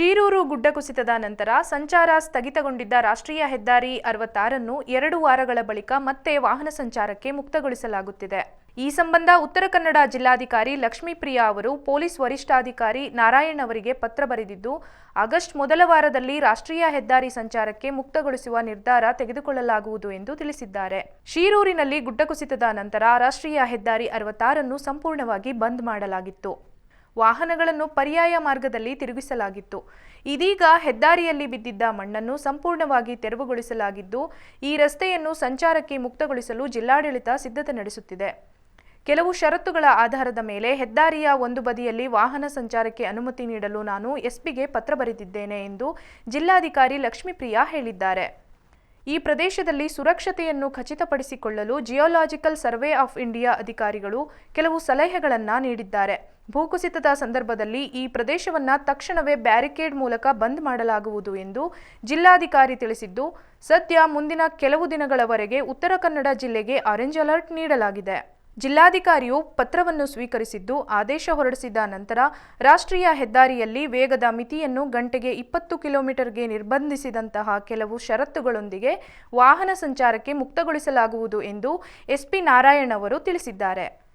ಶೀರೂರು ಗುಡ್ಡ ಕುಸಿತದ ನಂತರ ಸಂಚಾರ ಸ್ಥಗಿತಗೊಂಡಿದ್ದ ರಾಷ್ಟ್ರೀಯ ಹೆದ್ದಾರಿ ಅರವತ್ತಾರನ್ನು ಎರಡು ವಾರಗಳ ಬಳಿಕ ಮತ್ತೆ ವಾಹನ ಸಂಚಾರಕ್ಕೆ ಮುಕ್ತಗೊಳಿಸಲಾಗುತ್ತಿದೆ. ಈ ಸಂಬಂಧ ಉತ್ತರ ಕನ್ನಡ ಜಿಲ್ಲಾಧಿಕಾರಿ ಲಕ್ಷ್ಮೀಪ್ರಿಯಾ ಅವರು ಪೊಲೀಸ್ ವರಿಷ್ಠಾಧಿಕಾರಿ ನಾರಾಯಣ್ ಅವರಿಗೆ ಪತ್ರ ಬರೆದಿದ್ದು, ಆಗಸ್ಟ್ ಮೊದಲ ವಾರದಲ್ಲಿ ರಾಷ್ಟ್ರೀಯ ಹೆದ್ದಾರಿ ಸಂಚಾರಕ್ಕೆ ಮುಕ್ತಗೊಳಿಸುವ ನಿರ್ಧಾರ ತೆಗೆದುಕೊಳ್ಳಲಾಗುವುದು ಎಂದು ತಿಳಿಸಿದ್ದಾರೆ. ಶೀರೂರಿನಲ್ಲಿ ಗುಡ್ಡ ಕುಸಿತದ ನಂತರ ರಾಷ್ಟ್ರೀಯ ಹೆದ್ದಾರಿ ಅರವತ್ತಾರನ್ನು ಸಂಪೂರ್ಣವಾಗಿ ಬಂದ್ ಮಾಡಲಾಗಿತ್ತು. ವಾಹನಗಳನ್ನು ಪರ್ಯಾಯ ಮಾರ್ಗದಲ್ಲಿ ತಿರುಗಿಸಲಾಗಿತ್ತು. ಇದೀಗ ಹೆದ್ದಾರಿಯಲ್ಲಿ ಬಿದ್ದಿದ್ದ ಮಣ್ಣನ್ನು ಸಂಪೂರ್ಣವಾಗಿ ತೆರವುಗೊಳಿಸಲಾಗಿದ್ದು, ಈ ರಸ್ತೆಯನ್ನು ಸಂಚಾರಕ್ಕೆ ಮುಕ್ತಗೊಳಿಸಲು ಜಿಲ್ಲಾಡಳಿತ ಸಿದ್ಧತೆ ನಡೆಸುತ್ತಿದೆ. ಕೆಲವು ಷರತ್ತುಗಳ ಆಧಾರದ ಮೇಲೆ ಹೆದ್ದಾರಿಯ ಒಂದು ಬದಿಯಲ್ಲಿ ವಾಹನ ಸಂಚಾರಕ್ಕೆ ಅನುಮತಿ ನೀಡಲು ನಾನು ಎಸ್ಪಿಗೆ ಪತ್ರ ಬರೆದಿದ್ದೇನೆ ಎಂದು ಜಿಲ್ಲಾಧಿಕಾರಿ ಲಕ್ಷ್ಮೀಪ್ರಿಯಾ ಹೇಳಿದ್ದಾರೆ. ಈ ಪ್ರದೇಶದಲ್ಲಿ ಸುರಕ್ಷತೆಯನ್ನು ಖಚಿತಪಡಿಸಿಕೊಳ್ಳಲು ಜಿಯೋಲಾಜಿಕಲ್ ಸರ್ವೆ ಆಫ್ ಇಂಡಿಯಾ ಅಧಿಕಾರಿಗಳು ಕೆಲವು ಸಲಹೆಗಳನ್ನು ನೀಡಿದ್ದಾರೆ. ಭೂಕುಸಿತದ ಸಂದರ್ಭದಲ್ಲಿ ಈ ಪ್ರದೇಶವನ್ನು ತಕ್ಷಣವೇ ಬ್ಯಾರಿಕೇಡ್ ಮೂಲಕ ಬಂದ್ ಮಾಡಲಾಗುವುದು ಎಂದು ಜಿಲ್ಲಾಧಿಕಾರಿ ತಿಳಿಸಿದ್ದು, ಸದ್ಯ ಮುಂದಿನ ಕೆಲವು ದಿನಗಳವರೆಗೆ ಉತ್ತರ ಕನ್ನಡ ಜಿಲ್ಲೆಗೆ ಆರೆಂಜ್ ಅಲರ್ಟ್ ನೀಡಲಾಗಿದೆ. ಜಿಲ್ಲಾಧಿಕಾರಿಯು ಪತ್ರವನ್ನು ಸ್ವೀಕರಿಸಿದ್ದು, ಆದೇಶ ಹೊರಡಿಸಿದ ನಂತರ ರಾಷ್ಟ್ರೀಯ ಹೆದ್ದಾರಿಯಲ್ಲಿ ವೇಗದ ಮಿತಿಯನ್ನು ಗಂಟೆಗೆ ಇಪ್ಪತ್ತು ಕಿಲೋಮೀಟರ್ಗೆ ನಿರ್ಬಂಧಿಸಿದಂತಹ ಕೆಲವು ಷರತ್ತುಗಳೊಂದಿಗೆ ವಾಹನ ಸಂಚಾರಕ್ಕೆ ಮುಕ್ತಗೊಳಿಸಲಾಗುವುದು ಎಂದು ಎಸ್ಪಿ ನಾರಾಯಣ್ ಅವರು ತಿಳಿಸಿದ್ದಾರೆ.